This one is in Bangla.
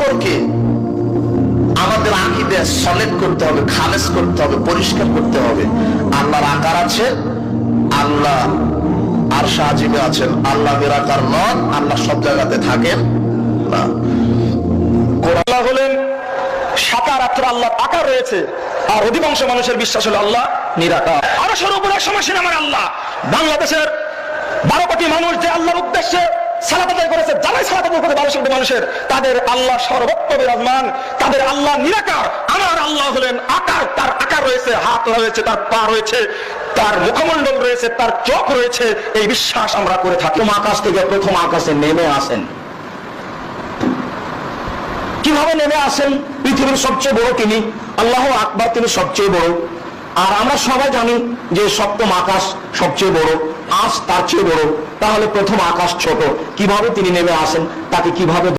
সম্পর্কে আমাদের আকিদে সলেট করতে হবে, খালেজ করতে হবে, পরিষ্কার করতে হবে। আল্লাহর আকার আছে, আল্লাহ আর সাজিবে আছেন। আল্লাহ নিরাকার নন, আল্লাহ সব জায়গাতে থাকেন না। আল্লাহ হলেন সাকার অর্থ আল্লাহ আকার রয়েছে, আর অধিকাংশ মানুষের বিশ্বাস হলো আল্লাহ নিরাকার। আরও সর্বোপরি সমস্যা আমার আল্লাহ, বাংলাদেশের বারো কোটি মানুষ যে আল্লাহর উদ্দেশ্যে তার বিশ্বাস আমরা করে আকাশ থেকে প্রথম আকাশে নেমে আসেন। কীভাবে নেমে আসেন? পৃথিবীর সবচেয়ে বড় তিনি, আল্লাহ আকবার তিনি সবচেয়ে বড়। আর আমরা সবাই জানি যে সপ্তম আকাশ সবচেয়ে বড়। আজ তার চেয়ে বড়। তাহলে প্রথম আকাশ ছোট। কীভাবে তিনি নেমে আসেন তাকে কীভাবে